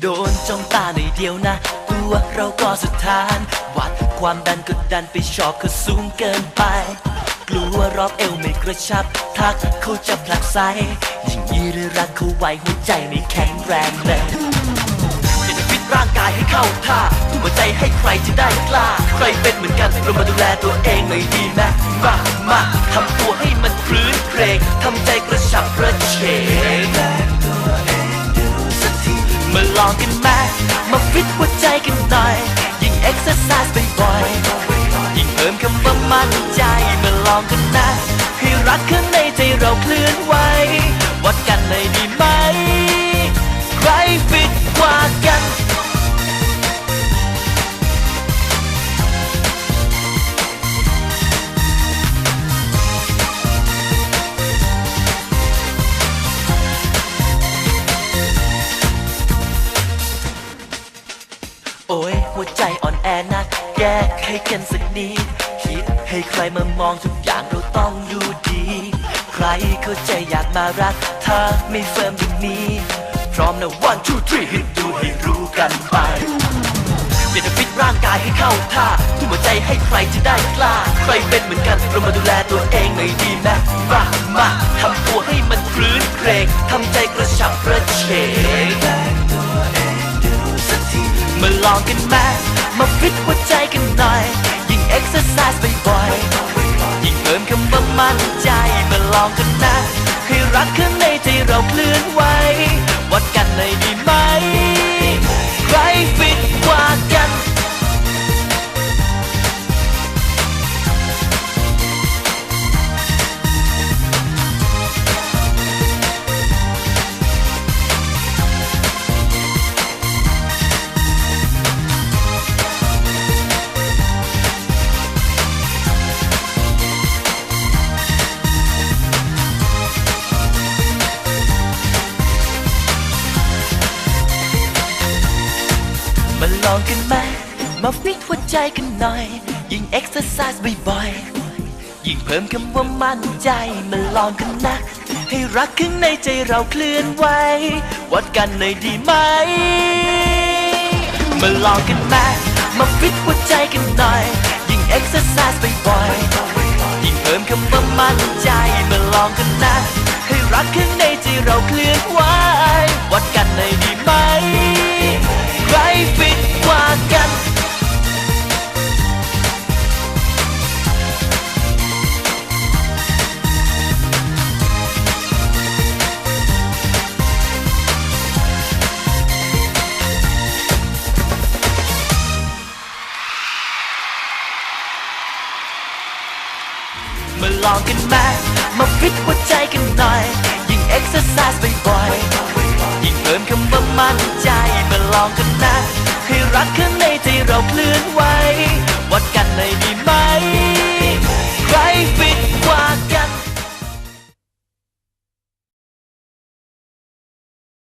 โดนจ้องตาในอยเดียวนะ ตัวเราก็สุดทาน วัดความดันก็ดันไปชอบเขาสูงเกินไป กลัวรอบเอวไม่กระชับ ทักเขาจะผลักไสยิ่งยีเรือรักเขาไว้หัวใจไม่แข็งแรงเลยอยากจะฟิตร่างกายให้เข้าท่าทุ่มหัวใจให้ใครจะได้กล้า ใครเป็นเหมือนกันเรามาดูแลตัวเองหน่อยดีไหมมามาทำตัวให้มันพรื้นเครงทำใจกระฉับกระเฉง มาลองกันไหมมาฟิตหัวใจกันหน่อย ยิ่งเอ็กซ์ไซส์บ่อยๆยิ่งเพิ่มคำว่ามั่นใจ มาลองกันนะ ให้รักข้างในใจเราเคลื่อนไหว โอ้ยหัวใจอ่อนแอนะแก้ไขกันสักนิดคิดให้ใครมามองทุกอย่างเราต้องดูดี ใครเข้าใจอยากมารัก ถ้าไม่เฟิร์มอย่างนี้ พร้อมนะ one two three ให้ดูให้รู้กันไปอยากจะฟิตร่างกายให้เข้าท่าทุ่มหัวใจให้ใครจะได้กล้า ใครเป็นเหมือนกันเรามาดูแลตัวเองหน่อยดีไหมมามาทำตัวให้มันครื้นเครงทำใจกระฉับกระเฉง มาลองกันไหมมาฟิตหัวใจกันหน่อย ยิ่งเอ็กซ์ไซส์บ่อยๆยิ่งเพิ่มคำว่ามั่นใจมาลองกันนะให้รักข้างในใจเราเคลื่อนไหว ลองกันไหม มาฟิตหัวใจกันหน่อย ยิ่งเอ็กซ์ไซส์บ่อยๆ ยิ่งเพิ่มคำว่ามั่นใจ มาลองกันนะ ให้รักข้างในใจเราเคลื่อนไหว วัดกันหน่อยดีไหม มาลองกันไหม มาฟิตหัวใจกันหน่อย ยิ่งเอ็กซ์ไซส์บ่อยๆ ยิ่งเพิ่มคำว่ามั่นใจ มาลองกันนะ ให้รักข้างในใจเราเคลื่อนไหว วัดกันหน่อยดี มาลองกันแม่มาฟิตหัวใจกันหน่อย ยิ่งเอ็กซ์เซอร์ไซส์บ่อยๆยิ่งเพิ่มคำว่ามั่นใจมาลองกันนะ ให้รักข้างในใจเราเคลื่อนไหววัดกันเลยดีไหม